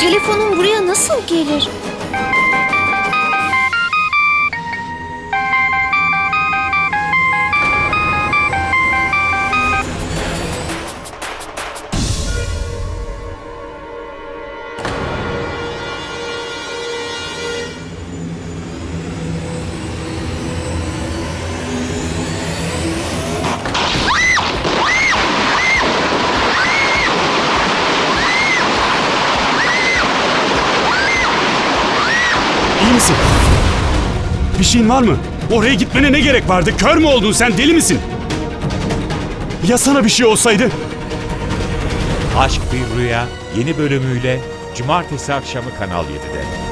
telefonum buraya nasıl gelir? İyi misin? Bir şeyin var mı? Oraya gitmene ne gerek vardı? Kör mü oldun sen? Deli misin? Ya sana bir şey olsaydı? Aşk Bir Rüya yeni bölümüyle Cumartesi akşamı Kanal 7'de.